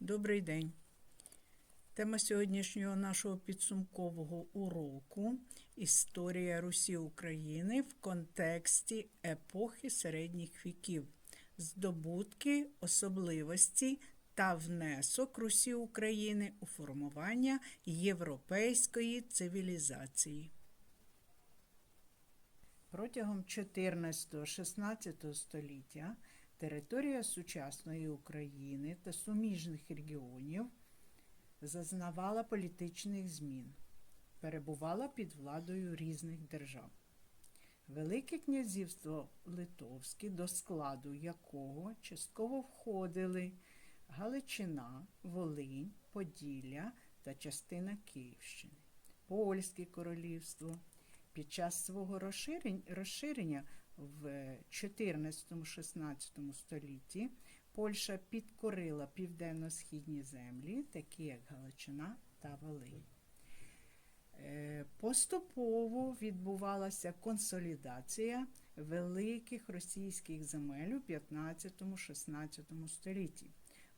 Добрий день. Тема сьогоднішнього нашого підсумкового уроку Історія Русі України в контексті епохи середніх віків, здобутки, особливості та внесок Русі України у формування європейської цивілізації. Протягом 14-16 століття територія сучасної України та суміжних регіонів зазнавала політичних змін, перебувала під владою різних держав. Велике князівство Литовське, до складу якого частково входили Галичина, Волинь, Поділля та частина Київщини, Польське королівство. Під час свого розширення в 14-16 столітті Польща підкорила південно-східні землі, такі як Галичина та Волинь. Е, Поступово відбувалася консолідація великих російських земель у 15-16 столітті.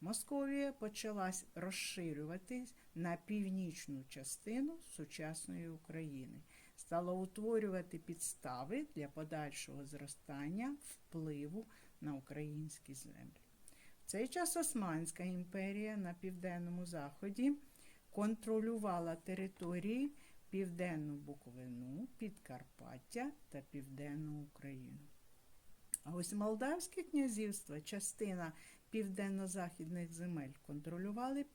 Московія почалась розширюватись на північну частину сучасної України, стала утворювати підстави для подальшого зростання впливу на українські землі. В цей час Османська імперія на південному заході контролювала території Південну Буковину, Підкарпаття та Південну Україну. А ось Молдавське князівство, частина південно-західних земель, контролювали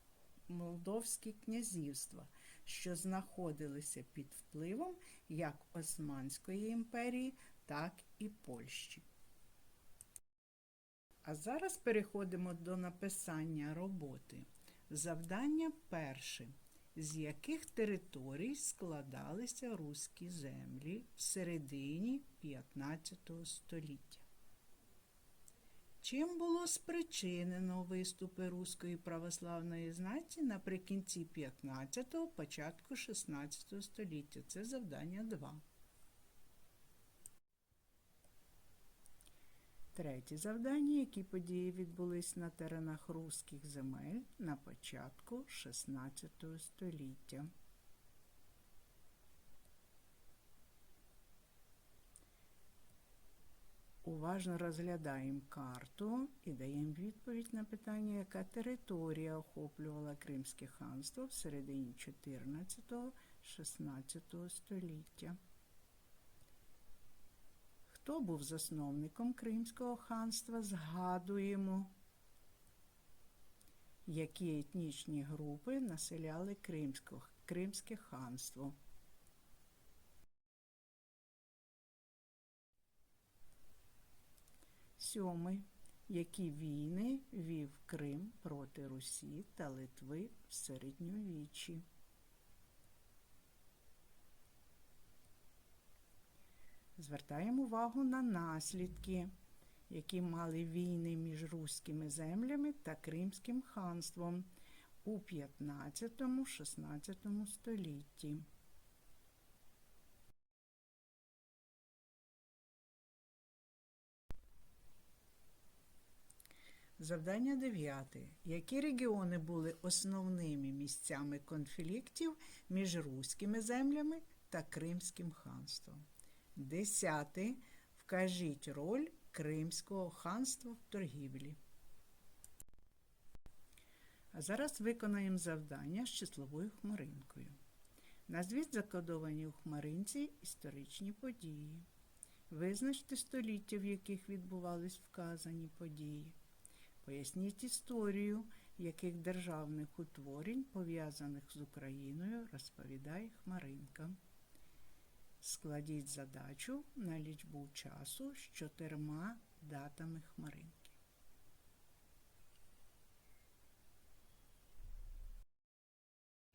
Молдовські князівства, що знаходилися під впливом як Османської імперії, так і Польщі. А зараз переходимо до написання роботи. Завдання перше. З яких територій складалися руські землі в середині 15 століття? Чим було спричинено виступи Руської православної знаті наприкінці 15-го, початку 16 століття? Це завдання 2. Третє завдання, які події відбулись на теренах руських земель на початку 16 століття. Уважно розглядаємо карту і даємо відповідь на питання, яка територія охоплювала Кримське ханство в середині 14-16 століття. Хто був засновником Кримського ханства? Згадуємо, які етнічні групи населяли Кримське ханство. Сьомий. Які війни вів Крим проти Русі та Литви в середньовіччі? Звертаємо увагу на наслідки, які мали війни між руськими землями та Кримським ханством у 15-16 столітті. Завдання 9. Які регіони були основними місцями конфліктів між руськими землями та Кримським ханством? Десяте. Вкажіть роль Кримського ханства в торгівлі. А зараз виконаємо завдання з числовою хмаринкою. Назвіть закодовані у хмаринці історичні події. Визначте століття, в яких відбувались вказані події. Поясніть історію, яких державних утворень, пов'язаних з Україною, розповідає Хмаринка. Складіть задачу на лічбу часу з чотирма датами хмаринки.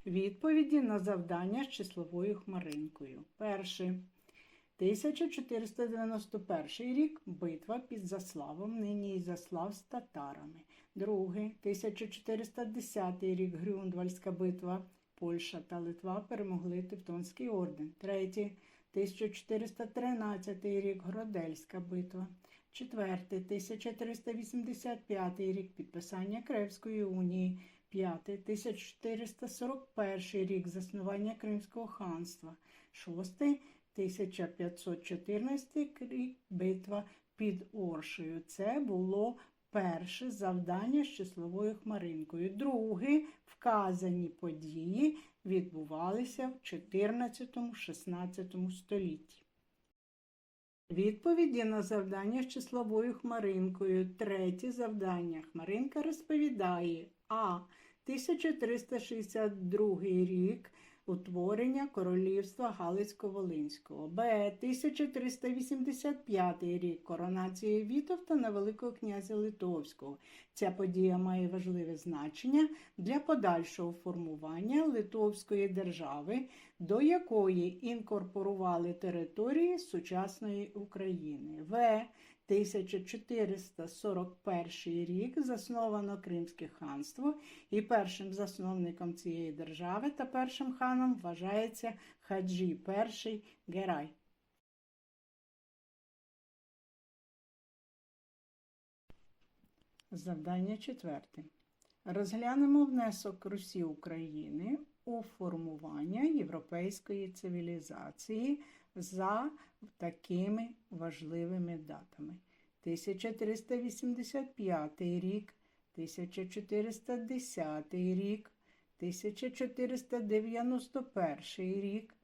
Відповіді на завдання з числовою хмаринкою. Перший. 1491 рік битва під Заславом, нині Ізяслав з татарами. Другий 1410 рік Грюндвальська битва. Польща та Литва перемогли Тевтонський орден. Третій 1413 рік Гродельська битва. Четверте, 1385 рік підписання Кревської унії. П'яте, 1441 рік заснування Кримського ханства. Шосте, 1514 рік битва під Оршею. Це було перше завдання з числовою хмаринкою. Друге, вказані події відбувалися в 14-16 столітті. Відповіді на завдання з числовою хмаринкою. Третє завдання. Хмаринка розповідає А. 1362 рік утворення Королівства Галицько-Волинського. Б. 1385 рік коронація Вітовта на Великого князя Литовського. Ця подія має важливе значення для подальшого формування Литовської держави, до якої інкорпорували території сучасної України. В. 1441 рік засновано Кримське ханство, і першим засновником цієї держави та першим ханом вважається Хаджі І Герай. Завдання четверте. Розглянемо внесок Русі України у формування європейської цивілізації за такими важливими датами. 1385 рік, 1410 рік, 1491 рік,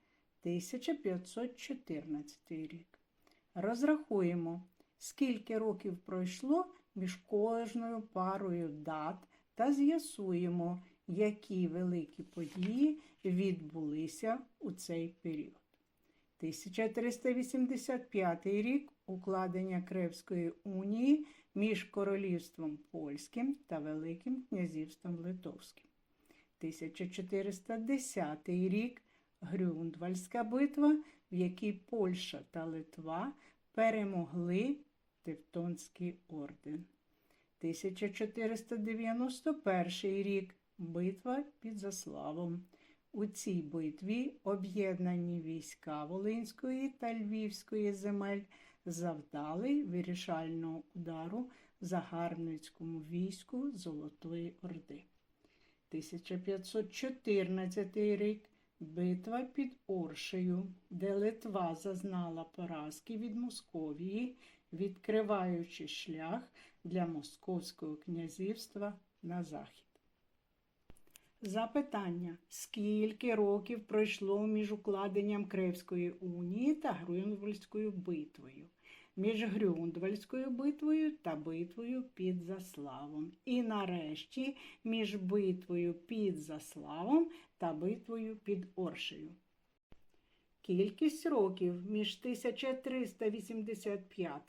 1514 рік. Розрахуємо, скільки років пройшло між кожною парою дат та з'ясуємо, які великі події відбулися у цей період. 1385 рік укладення Кревської унії між Королівством Польським та Великим князівством Литовським. 1410 рік Грюндвальська битва, в якій Польща та Литва перемогли Тевтонський орден. 1491 рік битва під Заславом. У цій битві об'єднані війська Волинської та Львівської земель завдали вирішального удару загарбницькому війську Золотої Орди. 1514 рік битва під Оршею, де Литва зазнала поразки від Московії, відкриваючи шлях для Московського князівства на захід. Запитання: скільки років пройшло між укладенням Кревської унії та Грюндвальською битвою, між Грюндвальською битвою та битвою під Заславом, і нарешті між битвою під Заславом та битвою під Оршею. Кількість років між 1385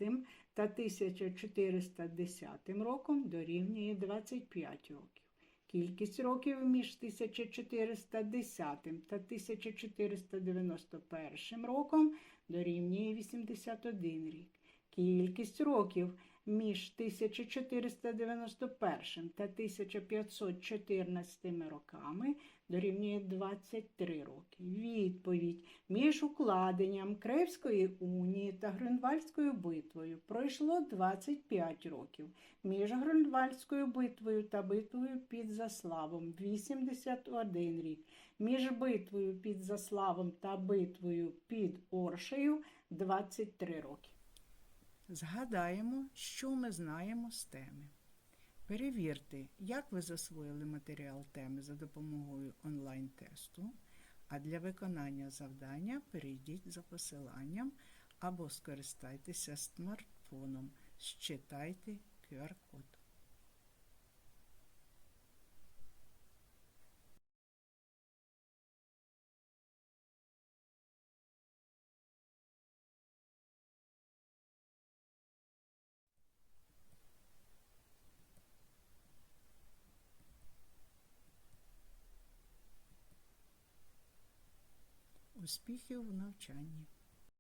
та 1410 роком дорівнює 25 років. Кількість років між 1410 та 1491 роком дорівнює 81 рік. Кількість років між 1491 та 1514 роками дорівнює 23 роки. Відповідь між укладенням Кревської унії та Грюнвальдською битвою пройшло 25 років. Між Грюнвальдською битвою та битвою під Заславом 81 рік. Між битвою під Заславом та битвою під Оршею 23 роки. Згадаємо, що ми знаємо з теми. Перевірте, як ви засвоїли матеріал теми за допомогою онлайн-тесту, а для виконання завдання перейдіть за посиланням або скористайтеся смартфоном, считайте QR-код. Успіхів в навчанні!